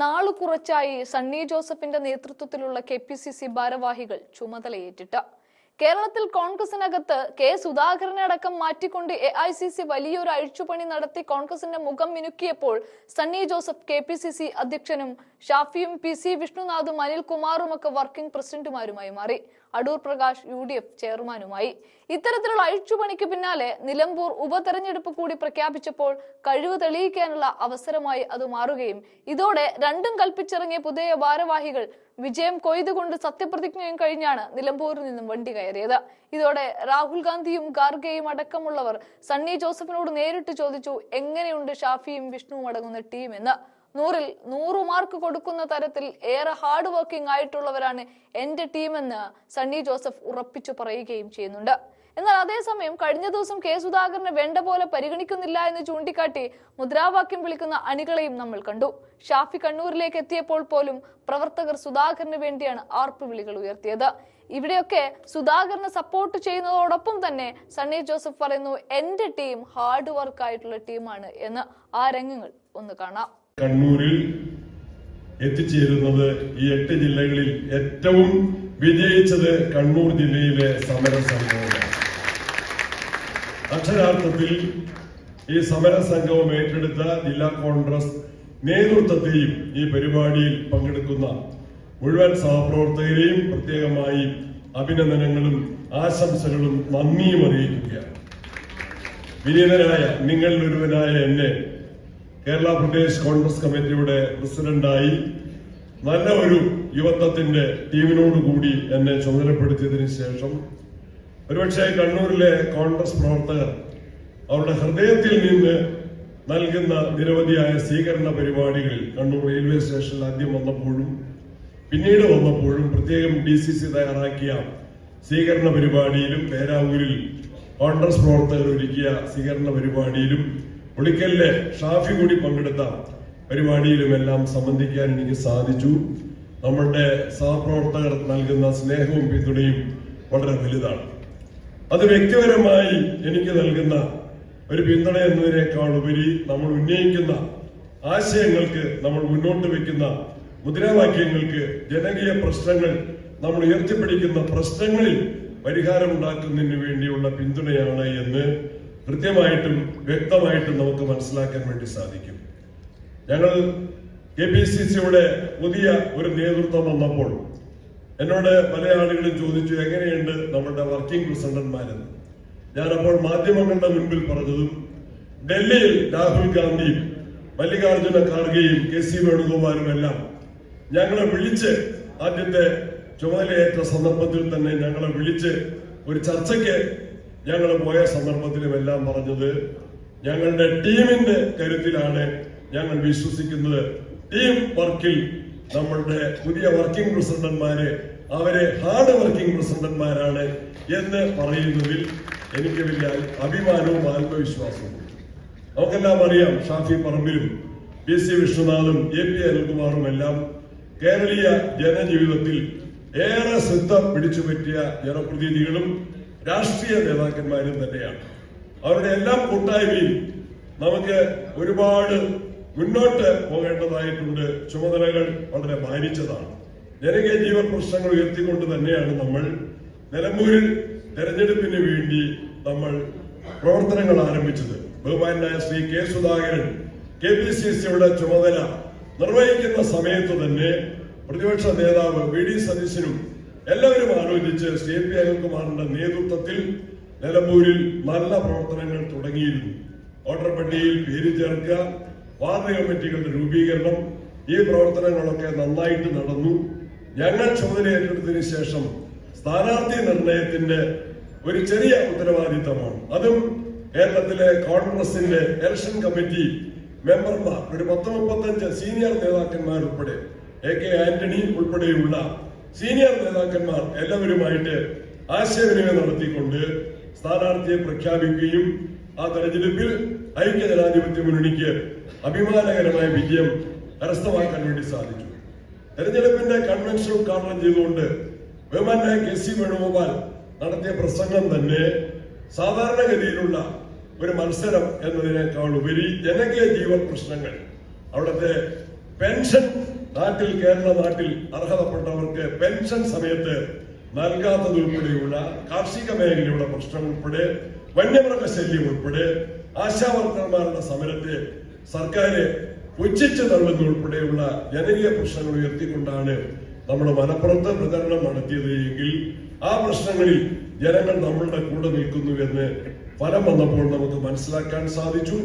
നാളു കുറച്ചായി സണ്ണി ജോസഫിന്റെ നേതൃത്വത്തിലുള്ള കെ പി സി സി ഭാരവാഹികൾ ചുമതലയേറ്റിട്ട്. കേരളത്തിൽ കോൺഗ്രസിനകത്ത് കെ സുധാകരനെ അടക്കം മാറ്റിക്കൊണ്ട് എ ഐ സി സി വലിയൊരു അഴിച്ചുപണി നടത്തി കോൺഗ്രസിന്റെ മുഖം മിനുക്കിയപ്പോൾ Sunny Joseph K P C C അധ്യക്ഷനും ഷാഫിയും പി സി വിഷ്ണുനാഥും അനിൽകുമാറും ഒക്കെ വർക്കിംഗ് പ്രസിഡന്റുമാരുമായി മാറി. Adoor Prakash U D F ചെയർമാനുമായി. ഇത്തരത്തിലുള്ള അഴിച്ചുപണിക്ക് പിന്നാലെ നിലമ്പൂർ ഉപതെരഞ്ഞെടുപ്പ് കൂടി പ്രഖ്യാപിച്ചപ്പോൾ കഴിവ് തെളിയിക്കാനുള്ള അവസരമായി അത് മാറുകയും ഇതോടെ രണ്ടും കൽപ്പിച്ചിറങ്ങിയ പുതിയ ഭാരവാഹികൾ വിജയം കൊയ്തുകൊണ്ട് സത്യപ്രതിജ്ഞയും കഴിഞ്ഞാണ് നിലമ്പൂരിൽ നിന്നും വണ്ടി കയറിയത്. ഇതോടെ രാഹുൽ ഗാന്ധിയും ഖാർഗെയും അടക്കമുള്ളവർ സണ്ണി ജോസഫിനോട് നേരിട്ട് ചോദിച്ചു എങ്ങനെയുണ്ട് ഷാഫിയും വിഷ്ണുവും അടങ്ങുന്ന ടീം എന്ന് നൂറിൽ നൂറ് മാർക്ക് കൊടുക്കുന്ന തരത്തിൽ ഏറെ ഹാർഡ് വർക്കിംഗ് ആയിട്ടുള്ളവരാണ് എന്റെ ടീമെന്ന് സണ്ണി ജോസഫ് ഉറപ്പിച്ചു പറയുകയും ചെയ്യുന്നുണ്ട്. എന്നാൽ അതേസമയം കഴിഞ്ഞ ദിവസം കെ സുധാകരനെ വേണ്ട പോലെ പരിഗണിക്കുന്നില്ല എന്ന് ചൂണ്ടിക്കാട്ടി മുദ്രാവാക്യം വിളിക്കുന്ന അണികളെയും നമ്മൾ കണ്ടു. ഷാഫി കണ്ണൂരിലേക്ക് എത്തിയപ്പോൾ പോലും പ്രവർത്തകർ സുധാകരന് വേണ്ടിയാണ് ആർപ്പ് വിളികൾ ഉയർത്തിയത്. ഇവിടെയൊക്കെ സുധാകരനെ സപ്പോർട്ട് ചെയ്യുന്നതോടൊപ്പം തന്നെ സണ്ണി ജോസഫ് പറയുന്നു എന്റെ ടീം ഹാർഡ് വർക്ക് ആയിട്ടുള്ള ടീമാണ് എന്ന്. ആ രംഗങ്ങൾ ഒന്ന് കാണാം. കണ്ണൂരിൽ എത്തിച്ചേരുന്നത് ഈ എട്ട് ജില്ലകളിൽ ഏറ്റവും വിജയിച്ചത് കണ്ണൂർ ജില്ലയിലെ സമര സംഘമാണ് അക്ഷരാർത്ഥത്തിൽ ഈ സമര സംഘവും ഏറ്റെടുത്ത ജില്ലാ കോൺഗ്രസ് നേതൃത്വത്തെയും ഈ പരിപാടിയിൽ പങ്കെടുക്കുന്ന മുഴുവൻ സഹപ്രവർത്തകരെയും പ്രത്യേകമായി അഭിനന്ദനങ്ങളും ആശംസകളും നന്ദിയും അറിയിക്കുകയാണ്. വിനീതനായ നിങ്ങളിൽ ഒരുവനായ എന്നെ കേരള പ്രദേശ് കോൺഗ്രസ് കമ്മിറ്റിയുടെ പ്രസിഡന്റായി നല്ല ഒരു യുവത്വത്തിന്റെ ടീമിനോട് കൂടി എന്നെ ചുമതലപ്പെടുത്തിയതിനു ശേഷം ഒരുപക്ഷെ കണ്ണൂരിലെ കോൺഗ്രസ് പ്രവർത്തകർ അവരുടെ ഹൃദയത്തിൽ നിന്ന് നൽകുന്ന നിരവധിയായ സ്വീകരണ പരിപാടികളിൽ കണ്ണൂർ റെയിൽവേ സ്റ്റേഷനിൽ ആദ്യം വന്നപ്പോഴും പിന്നീട് വന്നപ്പോഴും പ്രത്യേകം ഡി സി സി തയ്യാറാക്കിയ സ്വീകരണ പരിപാടിയിലും പേരാവൂരിൽ കോൺഗ്രസ് പ്രവർത്തകർ ഒരുക്കിയ സ്വീകരണ പരിപാടിയിലും ഉളിക്കലിലെ ഷാഫി കൂടി പങ്കെടുത്ത പരിപാടിയിലുമെല്ലാം സംബന്ധിക്കാൻ എനിക്ക് സാധിച്ചു. നമ്മളുടെ സഹപ്രവർത്തകർ നൽകുന്ന സ്നേഹവും പിന്തുണയും വളരെ വലുതാണ്. അത് വ്യക്തിപരമായി എനിക്ക് നൽകുന്ന ഒരു പിന്തുണ എന്നതിനേക്കാൾ ഉപരി നമ്മൾ ഉന്നയിക്കുന്ന ആശയങ്ങൾക്ക് നമ്മൾ മുന്നോട്ട് വെക്കുന്ന മുദ്രാവാക്യങ്ങൾക്ക് ജനകീയ പ്രശ്നങ്ങൾ നമ്മൾ ഉയർത്തിപ്പിടിക്കുന്ന പ്രശ്നങ്ങളിൽ പരിഹാരമുണ്ടാക്കുന്നതിന് വേണ്ടിയുള്ള പിന്തുണയാണ് എന്ന് കൃത്യമായിട്ടും വ്യക്തമായിട്ടും നമുക്ക് മനസ്സിലാക്കാൻ വേണ്ടി സാധിക്കും. ഞങ്ങൾ കെ പി സി സിയുടെ പുതിയ ഒരു നേതൃത്വം വന്നപ്പോൾ എന്നോട് പല ആളുകളും ചോദിച്ചു എങ്ങനെയുണ്ട് നമ്മുടെ വർക്കിംഗ് പ്രസിഡന്റ്മാരെന്ന് ഞാനപ്പോൾ മാധ്യമങ്ങളുടെ മുൻപിൽ പറഞ്ഞതും ഡൽഹിയിൽ രാഹുൽ ഗാന്ധിയും മല്ലികാർജുന ഖാർഗെയും കെ സി വേണുഗോപാലും എല്ലാം ഞങ്ങളെ വിളിച്ച് ആദ്യത്തെ ചുമതലയേറ്റ സന്ദർഭത്തിൽ തന്നെ ഞങ്ങളെ വിളിച്ച് ഒരു ചർച്ചയ്ക്ക് ഞങ്ങൾ പോയ സന്ദർഭത്തിലും എല്ലാം പറഞ്ഞത് ഞങ്ങളുടെ ടീമിന്റെ കരുത്തിലാണ് ഞങ്ങൾ വിശ്വസിക്കുന്നത്. ടീം വർക്കിൽ നമ്മളുടെ പുതിയ വർക്കിംഗ് പ്രസിഡന്റ്മാര് അവരെ ഹാർഡ് വർക്കിംഗ് പ്രസിഡന്റ്മാരാണ് എന്ന് പറയുന്നതിൽ എനിക്ക് വലിയ അഭിമാനവും ആത്മവിശ്വാസവും. നമുക്കെല്ലാം അറിയാം ഷാഫി പറമ്പിലും പി സി വിശ്വനാഥും എ പി അനിൽകുമാറും എല്ലാം കേരളീയ ജനജീവിതത്തിൽ ഏറെ ശ്രദ്ധ പിടിച്ചുപറ്റിയ ജനപ്രതിനിധികളും രാഷ്ട്രീയ നേതാക്കന്മാരും തന്നെയാണ്. അവരുടെ എല്ലാം കൂട്ടായ്മയും നമുക്ക് ഒരുപാട് മുന്നോട്ട് പോകേണ്ടതായിട്ടുണ്ട്. ചുമതലകൾ വളരെ ഭാരിച്ചതാണ് ജനകീയ ജീവൻ പ്രശ്നങ്ങൾ ഉയർത്തിക്കൊണ്ട് തന്നെയാണ് നമ്മൾ. നിലമ്പൂരിൽ തെരഞ്ഞെടുപ്പിന് വേണ്ടി നമ്മൾ പ്രവർത്തനങ്ങൾ ആരംഭിച്ചത്. ബഹുമാനായ Sri K Sudhakaran K P C സിയുടെ ചുമതല നിർവഹിക്കുന്ന സമയത്ത് തന്നെ പ്രതിപക്ഷ നേതാവ് വി ഡി സതീശനും എല്ലാവരും ആലോചിച്ച് സി പി അനിൽകുമാറിന്റെ നേതൃത്വത്തിൽ നിലമ്പൂരിൽ നല്ല പ്രവർത്തനങ്ങൾ തുടങ്ങിയിരുന്നു. വോട്ടർ പട്ടികയിൽ പേര് ചേർക്കുക വാർഡ് കമ്മിറ്റികളുടെ രൂപീകരണം ഈ പ്രവർത്തനങ്ങളൊക്കെ നന്നായിട്ട് നടന്നു. ഞങ്ങൾ ചുമതല ഏറ്റെടുത്തതിന് ശേഷം സ്ഥാനാർത്ഥി നിർണയത്തിന്റെ ഒരു ചെറിയ ഉത്തരവാദിത്തമാണ്. അതും കേരളത്തിലെ കോൺഗ്രസിന്റെ ഇലക്ഷൻ കമ്മിറ്റി മെമ്പർമാർ ഒരു പത്ത് മുപ്പത്തഞ്ച് സീനിയർ നേതാക്കന്മാർ ഉൾപ്പെടെ എ കെ ആന്റണി ഉൾപ്പെടെയുള്ള സീനിയർ നേതാക്കന്മാർ എല്ലാവരുമായിട്ട് ആശയവിനിമയം നടത്തിക്കൊണ്ട് സ്ഥാനാർത്ഥിയെ പ്രഖ്യാപിക്കുകയും ആ തെരഞ്ഞെടുപ്പിൽ ഐക്യ ജനാധിപത്യ മുന്നണിക്ക് അഭിമാനകരമായ വിജയം കരസ്ഥമാക്കാൻ വേണ്ടി സാധിച്ചു. തെരഞ്ഞെടുപ്പിന്റെ കൺവെൻഷൻ ഉദ്ഘാടനം ചെയ്തുകൊണ്ട് ബഹുമാനായ കെ സി വേണുഗോപാൽ നടത്തിയ പ്രസംഗം തന്നെ സാധാരണഗതിയിലുള്ള ഒരു മത്സരം എന്നതിനേക്കാൾ ഉപരി ജനകീയ ജീവൻ പ്രശ്നങ്ങൾ. അവിടുത്തെ പെൻഷൻ നാട്ടിൽ കേരള നാട്ടിൽ അർഹതപ്പെട്ടവർക്ക് പെൻഷൻ സമയത്ത് നൽകാത്തത് ഉൾപ്പെടെയുള്ള കാർഷിക മേഖലയുടെ പ്രശ്നം ഉൾപ്പെടെ വന്യമൃഗ ശല്യം ഉൾപ്പെടെ ആശാവർക്കർമാരുടെ സമരത്തെ സർക്കാർ പുച്ഛിച്ചു തള്ളുന്ന ഉൾപ്പെടെയുള്ള ജനകീയ പ്രശ്നങ്ങൾ ഉയർത്തിക്കൊണ്ടാണ് നമ്മൾ മലപ്പുറത്ത് പ്രചരണം നടത്തിയത് എങ്കിൽ ആ പ്രശ്നങ്ങളിൽ ജനങ്ങൾ നമ്മളുടെ കൂടെ നിൽക്കുന്നു എന്ന് ഫലം വന്നപ്പോൾ നമുക്ക് മനസ്സിലാക്കാൻ സാധിച്ചു.